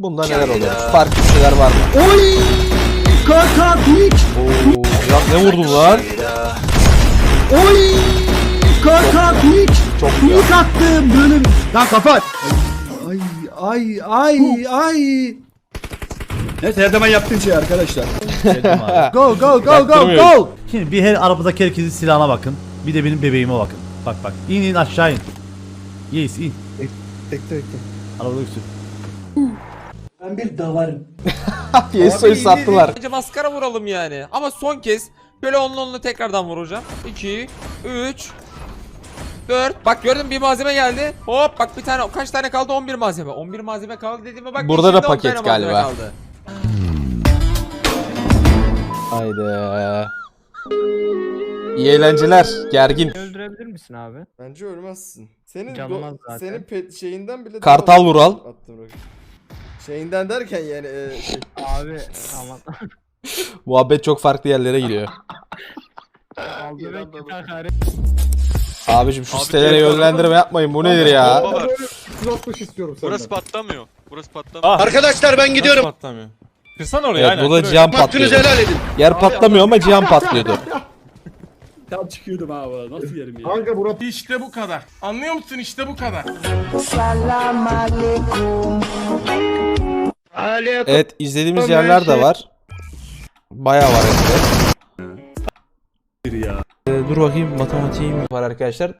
Bunda neler oluyor? Farklı şeyler var mı? Oy! Kaka Twitch! Oo, ya ne vurdun lan? Oy! Kaka Twitch! Çok Twitch attım böyle. Lan kapat. Ay ay ay ay. Neyse her zaman yaptığım şey arkadaşlar. go go go go go. Şimdi bir her arabadaki herkesin silahına bakın. Bir de benim bebeğime bakın. Bak bak. İn in aşağı in. Yes in. Bekle bekle. Arabada üstü. Ben bir davarım. Yeso'yu sattılar. Bence maskara vuralım yani. Ama son kez böyle onlu onlu tekrardan vuracağım. 2 3 4 Bak gördün bir malzeme geldi. Hop bak bir tane kaç tane kaldı? 11 malzeme. 11 malzeme kaldı dediğime bak. Burada da içinde paket tane malzeme galiba. Kaldı. Haydi. İyi eğlenceler. Gergin. Öldürebilir misin abi? Bence ölmezsin. Senin Canımaz do- zaten. senin pet şeyinden bile Kartal Vural. Attım. Şeyinden derken yani e, şey, Abi aman. Muhabbet çok farklı yerlere gidiyor. Hakaret. Abicim şu sitelere yönlendirme yapmayın. Bu nedir ya? Burası patlamıyor. Burası patlamıyor. Arkadaşlar ben gidiyorum. patlamıyor. Kırsana oraya Evet aynen. burada kır cihan Hakkınızı patlıyordu. helal edin. Yer patlamıyor ama cihan patlıyordu. Tam çıkıyordum abi. Nasıl yerim ya? öyle. İşte bu kadar. Anlıyor musun? İşte bu kadar. Evet izlediğimiz yerler de var. Bayağı var hem de. Ee, dur bakayım matematiğim var arkadaşlar.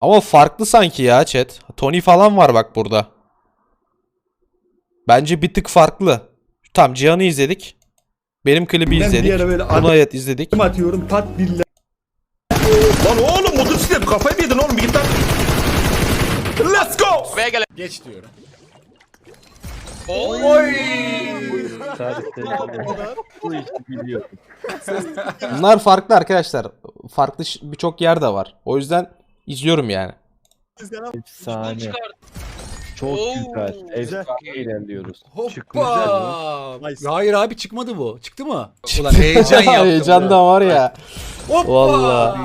Ama farklı sanki ya chat. Tony falan var bak burada. Bence bir tık farklı. Tamam Cihan'ı izledik. Benim klibi Ben izledik. Bunu evet izledik. atıyorum pat dille. Lan oğlum motosiklet kafayı mı yedin oğlum bir git lan. Let's go. Gel. Geç diyorum. Bunlar farklı arkadaşlar. Farklı birçok yer de var. O yüzden izliyorum yani. Efsane. Çok güzel. Efsane ilerliyoruz. Hoppa. Hayır abi çıkmadı bu. Çıktı mı? Ulan heyecan yaptım. Heyecan da var ya. Vallahi.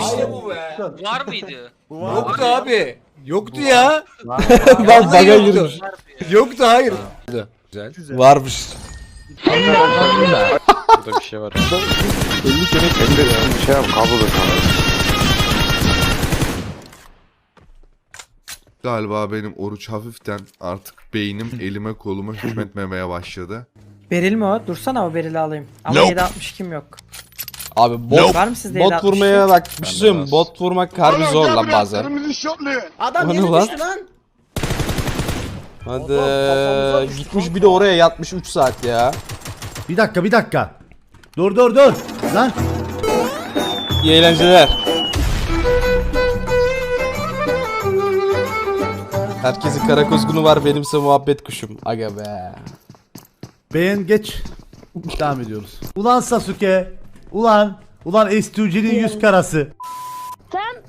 İşte bu be. Var mıydı? Yoktu abi. Yoktu ya. Bak baga yoktu. girmiş. Yoktu hayır. Varmış. Burada bir şey var. Galiba benim oruç hafiften artık beynim elime koluma hükmetmemeye başladı. Beril mi o? Dursana o Beril'i alayım. Ama Nope. 762 yok. Abi bot, Var mı sizde bot 762? vurmaya bak bir şey söyleyeyim mi? Bot vurmak harbi zor lan bazen. Adam O ne yeni lan? düştü lan. Hadi gitmiş bir de oraya yatmış 3 saat ya. Bir dakika bir dakika. Dur dur dur. Lan. İyi eğlenceler. Herkesin kara kuzgunu var benimse muhabbet kuşum. Aga be. Beğen geç. Devam ediyoruz. Ulan Sasuke. Ulan. Ulan S2G'nin yüz karası.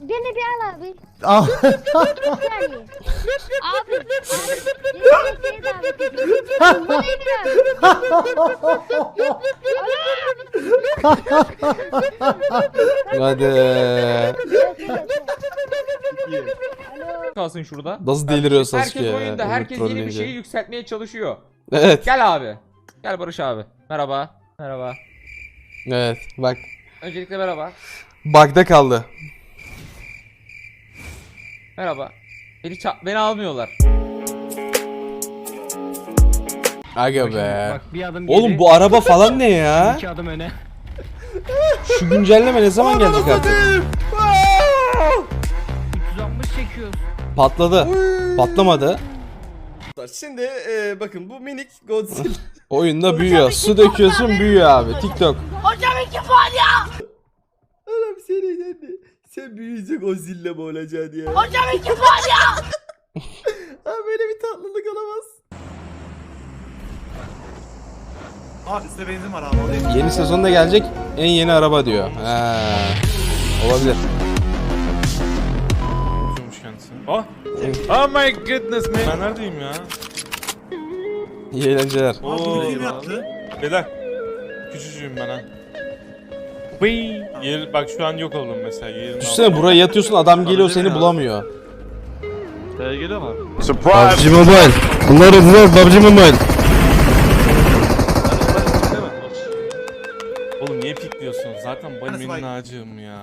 Beni bir al abi. Ah. Bir saniye. Abi. Bir Hadi. Kalsın şurada. Nasıl deliriyor Sasuke Herkes ya. oyunda. Herkes yeni bir trolleyince. şeyi yükseltmeye çalışıyor. Evet. Gel abi. Gel Barış abi. Merhaba. Merhaba. Evet. Bak. Öncelikle merhaba. Bug'da kaldı. Merhaba. Beni, beni almıyorlar. Aga be. Bak bir adım geri. Oğlum bu araba falan ne ya? iki adım öne. Şu güncelleme ne zaman gelecek artık? 360 çekiyoruz. Patladı. Patlamadı. Şimdi e, bakın bu minik Godzilla. Oyunda büyüyor. Su döküyorsun büyüyor abi. TikTok. Adam seni dedi. Sen büyüyecek Godzilla mı olacaksın ya? Hocam iki var ya. Abi böyle bir tatlılık olamaz. Yeni sezonda gelecek en yeni araba diyor. Ha. Olabilir. Uçurmuş kendisi. Oh. Oh my goodness man. Ben neredeyim ya? İyi eğlenceler. Oo. Beyler. Küçücüğüm ben ha. Bıy. Yer, bak şu an yok oldum mesela. Yerin Düşünsene buraya yatıyorsun adam geliyor seni bulamıyor. geliyor mu? PUBG Mobile. Bunları vur PUBG Mobile. Oğlum niye pikliyorsun? Zaten ben minnacığım ya.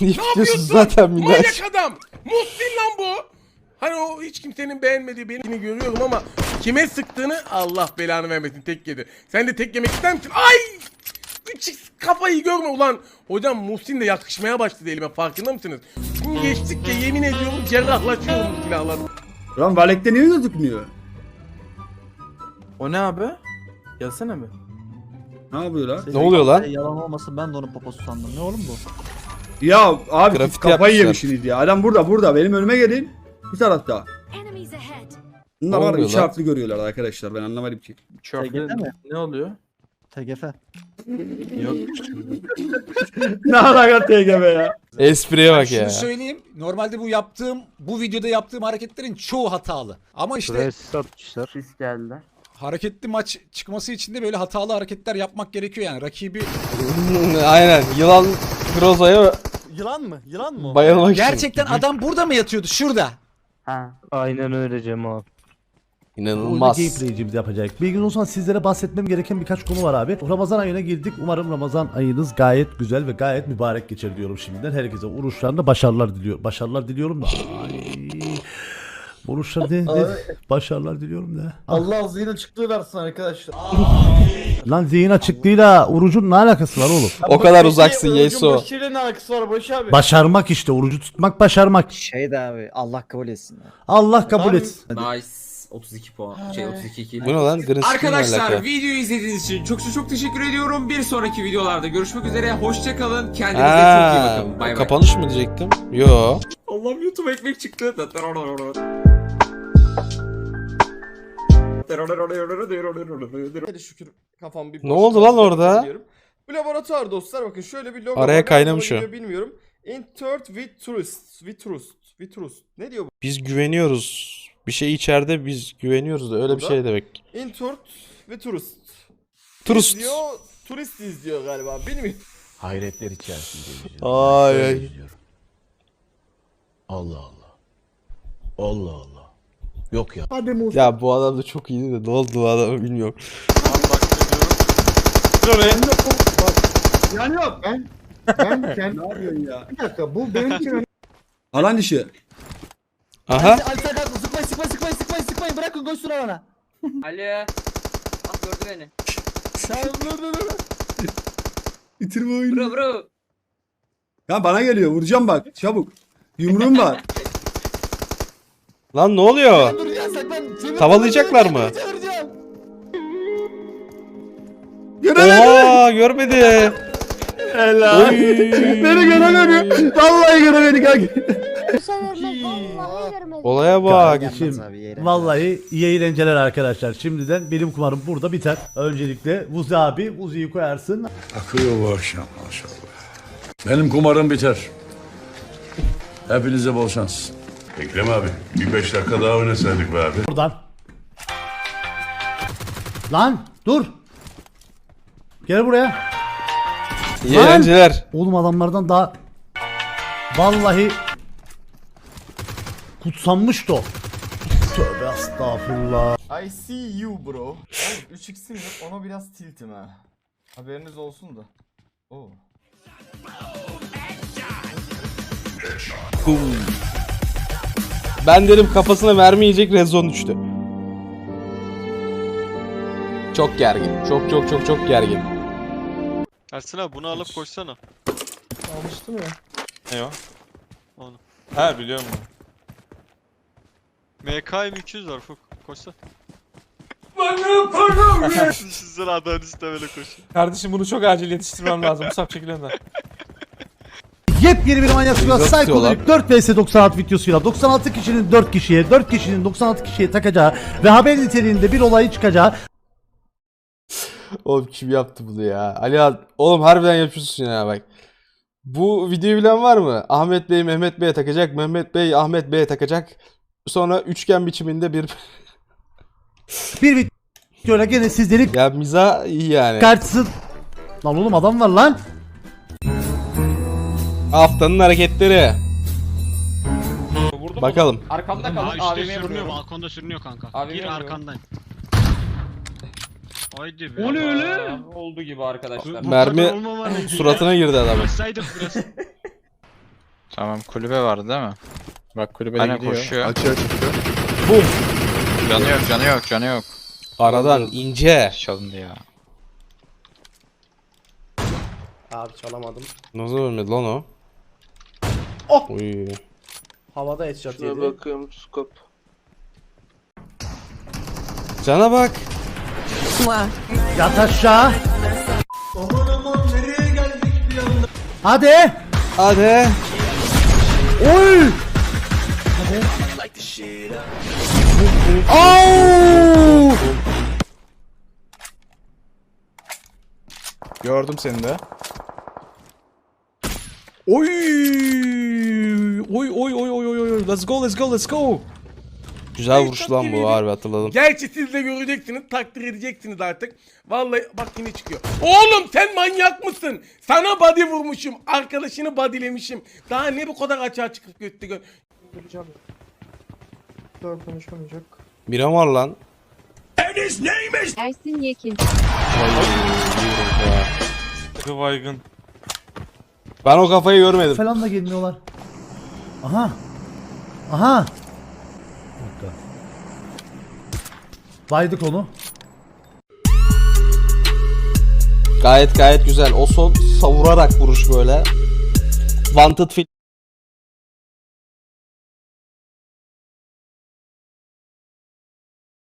Niye biliyorsun zaten minnaç. adam. Muhsin lan bu. Hani o hiç kimsenin beğenmediği beni görüyorum ama kime sıktığını Allah belanı vermesin tek yedi. Sen de tek yemek ister misin? Ay! Üç kafayı görme ulan. Hocam Muhsin de yakışmaya başladı elime farkında mısınız? Gün geçtikçe yemin ediyorum cerrahlaşıyorum bu silahlar. Lan Valek'te niye gözükmüyor? O ne abi? Gelsene mi? Ne yapıyor lan? Ne oluyor lan? Yalan olmasın ben de onun poposu sandım. Ne oğlum bu? Ya abi Grafiti kafayı yapmışlar. yemişsiniz ya. Adam burada burada. Benim önüme gelin. Bir tarafta. Enemies ahead. Bunlar var üç lan? harfli görüyorlar arkadaşlar. Ben anlamadım ki. TGF mi? Ne oluyor? TGF. Yok. ne alaka TGB ya? Espriye bak ya. söyleyeyim. Normalde bu yaptığım, bu videoda yaptığım hareketlerin çoğu hatalı. Ama işte Sis geldi. hareketli maç çıkması için de böyle hatalı hareketler yapmak gerekiyor yani. Rakibi Aynen yılan Groza'ya Yılan mı? Yılan mı? o? bayılmak için. Gerçekten adam burada mı yatıyordu? Şurada. Ha. Aynen öyle Cem abi. İnanılmaz. Oyunu gameplay'cimizi yapacak. Bilgin olsan sizlere bahsetmem gereken birkaç konu var abi. Ramazan ayına girdik. Umarım Ramazan ayınız gayet güzel ve gayet mübarek geçer diyorum şimdiden. Herkese oruçlarında başarılar diliyorum. Başarılar diliyorum da. Ay. Oruçlar ne, ne? Başarılar diliyorum da. Allah zihin açıklığı versin arkadaşlar. Lan zihin açıklığıyla orucun ne alakası var oğlum? O kadar uzaksın Yeso. Başıyla ne alakası var Barış abi? Başarmak işte. Orucu tutmak başarmak. Şey de abi Allah kabul etsin. Allah kabul etsin. Nice. 32 puan. Şey 32 kill. Bu ne lan? Green Arkadaşlar videoyu izlediğiniz için çok çok çok teşekkür ediyorum. Bir sonraki videolarda görüşmek üzere. Hoşça kalın. Kendinize çok iyi bakın. Bay bay. kapanış mı diyecektim? Yo. Allah'ım YouTube ekmek çıktı. Şükür kafam bir Ne oldu lan orada? Biliyorum. Bu laboratuvar dostlar bakın şöyle bir logo Araya var. kaynamış o. Bilmiyorum. Intert with trust. With trust. With trust. Ne diyor bu? Biz güveniyoruz. Bir şey içeride biz güveniyoruz da öyle bir Burada. şey demek. Intert with trust. Turist. İzliyor, turist izliyor galiba. Bilmiyorum. Hayretler içerisinde. Ay ay. Allah Allah. Allah Allah. Yok ya. Ya bu adam da çok iyiydi de ne oldu bu adama bilmiyorum. Yani yok. Ben ben kendi ne yapıyorsun ya? Bir dakika bu benim için Alan işi. Aha. Sıkmayın sıkmayın sıkmayın sıkmayın sıkmayın bırakın koşsun ona. Alo. Bak gördü beni. Bitirme oyunu. Bro bro. Ya bana geliyor vuracağım bak çabuk. Yumruğum var. Lan ne oluyor? Duracağız saklan. Cemil Tavalayacaklar mı? çağıracağım. Göremedim. Oha görmedi. Helal. Beni göremedi. Vallahi göremedi kanka. Olaya bak. Kardeşim, Vallahi iyi eğlenceler arkadaşlar. Şimdiden benim kumarım burada biter. Öncelikle Vuzi abi Vuzi'yi koyarsın. Akıyor bu akşam maşallah. Benim kumarım biter. Hepinize bol şans. Ekrem abi bir 5 dakika daha oynasaydık be abi. Buradan. Lan dur. Gel buraya. İyi Lan! eğlenceler. Oğlum adamlardan daha vallahi kutsanmıştı o. Tövbe estağfurullah. I see you bro. Oğlum 3x'im yok ona biraz tiltim ha. Haberiniz olsun da. Oo. Ben dedim kafasına mermi yiyecek rezon düştü. Çok gergin. Çok çok çok çok gergin. Ersin abi bunu alıp koşsana. Almıştım ya. Ne o? Onu. Ha biliyorum bunu. MKM 200 var Fuk. Koşsa. Bana param ver. Sizler adamın üstüne böyle koşun. Kardeşim bunu çok acil yetiştirmem lazım. Musab çekil önden. Yepyeni bir manyak suya Güzel Psychologic 4 vs 96 videosuyla 96 kişinin 4 kişiye 4 kişinin 96 kişiye takacağı ve haber niteliğinde bir olayı çıkacağı Oğlum kim yaptı bunu ya? Ali abi, oğlum harbiden yapıyorsun ya bak. Bu videoyu bilen var mı? Ahmet Bey Mehmet Bey'e takacak. Mehmet Bey Ahmet Bey'e takacak. Sonra üçgen biçiminde bir bir videoyla gene sizleri ya miza iyi yani. karşısı Lan oğlum adam var lan. Haftanın hareketleri. Vurdum Bakalım. Arkamda kalın AVM'ye vuruyorum. balkonda sürünüyor kanka. AVM'ye vuruyorum. Haydi O ne öyle? Oldu gibi arkadaşlar. Mermi suratına girdi adamın. biraz. Tamam kulübe vardı değil mi? Bak kulübede Aynen gidiyor. koşuyor. Açığa çıktı. Canı yok canı yok canı yok. Aradan ince. Çalındı ya. Abi çalamadım. Nasıl ölmedi lan o? Oh! Uy. Havada headshot yedi. bakıyorum scope. Cana bak. Yat aşağı. Hadi. Hadi. Oy. Au! Gördüm seni de. Oy! Oy oy oy oy oy oy. Let's go let's go let's go. Güzel vuruş lan bu harbi hatırladım. Gerçi siz de göreceksiniz, takdir edeceksiniz artık. Vallahi bak yine çıkıyor. Oğlum sen manyak mısın? Sana body vurmuşum, arkadaşını bodylemişim. Daha ne bu kadar açığa çıkıp göttü gö... Bira var lan. Ersin Yekin. Baygın. Ben o kafayı görmedim. Falan da gelmiyorlar. Aha. Aha. Dakika. Baydık onu. Gayet gayet güzel. O son savurarak vuruş böyle. Wanted film